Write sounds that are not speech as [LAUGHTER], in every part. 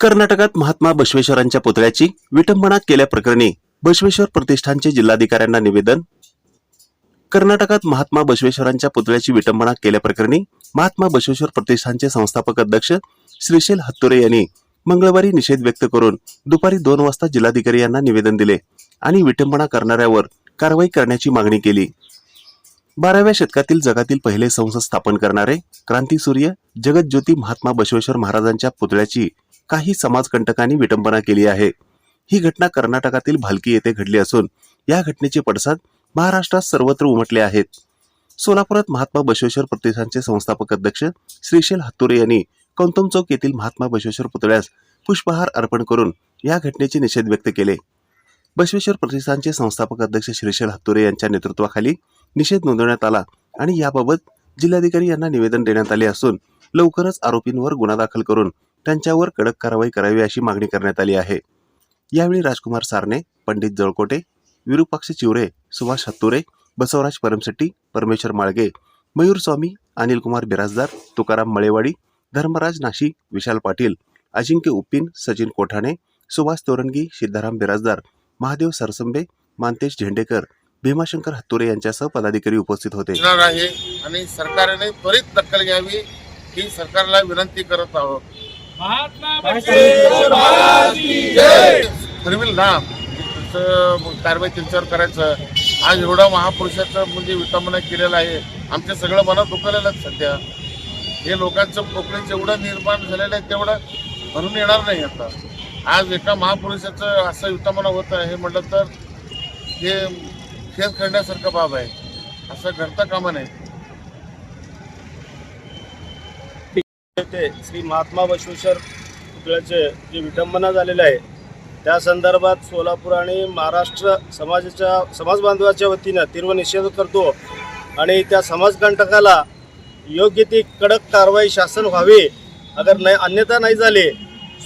कर्नाटकात महात्मा बसवेश्वरांच्या पुतळ्याची विटंबना केल्याप्रकरणी बसवेश्वर प्रतिष्ठानचे जिल्हाधिकाऱ्यांना निवेदन. कर्नाटकात महात्मा बसवेश्वरांच्या पुतळ्याची विटंबना केल्याप्रकरणी महात्मा बसवेश्वर प्रतिष्ठानचे संस्थापक अध्यक्ष श्रीशैल हत्तुरे यांनी मंगळवारी निषेध व्यक्त करून दुपारी दोन वाजता जिल्हाधिकारी यांना निवेदन दिले आणि विटंबना करणाऱ्यावर कारवाई करण्याची मागणी केली. बाराव्या शतकातील जगातील पहिले संसद स्थापन करणारे क्रांतीसूर्य जगज्योती महात्मा बसवेश्वर महाराजांच्या पुतळ्याची काही समाजकंटकांनी विटंबना केली आहे. ही घटना कर्नाटकातील भालकी येथे घडली असून या घटनेचे पडसाद महाराष्ट्रात सर्वत्र उमटले आहेत सोलापुरात महात्मा बसवेश्वर प्रतिष्ठानचे संस्थापक अध्यक्ष श्रीशैल हत्तुरे यांनी कौतम चौक येथील महात्मा बसवेश्वर पुतळ्यास पुष्पहार अर्पण करून या घटनेचे निषेध व्यक्त केले. बसवेश्वर प्रतिष्ठानचे संस्थापक अध्यक्ष श्रीशैल हत्तुरे यांच्या नेतृत्वाखाली निषेध नोंदवण्यात आला आणि याबाबत जिल्हाधिकारी यांना निवेदन देण्यात आले असून लवकरच आरोपींवर गुन्हा दाखल करून त्यांच्यावर कडक कारवाई करावी अशी मागणी करण्यात आली आहे. यावेळी राजकुमार सारने पंडित जळकोटे विरुपाक्ष चिवरे सुभाष हत्तुरे बसवराज परमशेट्टी परमेश्वर माळगे मयूर स्वामी अनिलकुमार बिराजदार तुकाराम मळेवाडी धर्मराज नाशिक विशाल पाटील अजिंक्य उप्पिन सचिन कोठाणे सुभाष तोरंगी सिद्धाराम बिराजदार महादेव सरसंबे मानतेश झेंडेकर भीमाशंकर हत्तुरे यांच्यासह पदाधिकारी उपस्थित होते. आहे आणि सरकारने त्वरित दखल घ्यावी ही सरकारला विनंती करत आहोत. महात्मा तसं कारवाई त्यांच्यावर करायचं. आज एवढा महापुरुषाचं म्हणजे विटंबना केलेलं आहे. आमच्या सगळं मनात दुखलेलं आहे सध्या. हे लोकांचं पोकळीच एवढं निर्माण झालेलं आहे तेवढं भरून येणार नाही आता. आज एका महापुरुषाचं असं विटंबना होत आहे म्हटलं तर हे खेळ खेळण्यासारखं बाब आहे. असं घडता कामा नये. ते श्री महात्मा बसवेश्वर पुतळ्याचे जे विटंबना झालेले आहे त्या संदर्भात सोलापूर आणि महाराष्ट्र समाजाच्या समाज बांधवाच्या वतीनं तीव्र निषेध करतो आणि त्या समाजकंटकाला योग्य ती कडक कारवाई शासन व्हावी अगर नाही अन्यथा नाही झाली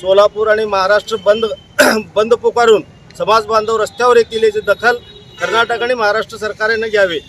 सोलापूर आणि महाराष्ट्र बंद [CLEARS THROAT] बंद पुकारून समाज बांधव रस्त्यावर येतील याची दखल कर्नाटक आणि महाराष्ट्र सरकारने घ्यावी.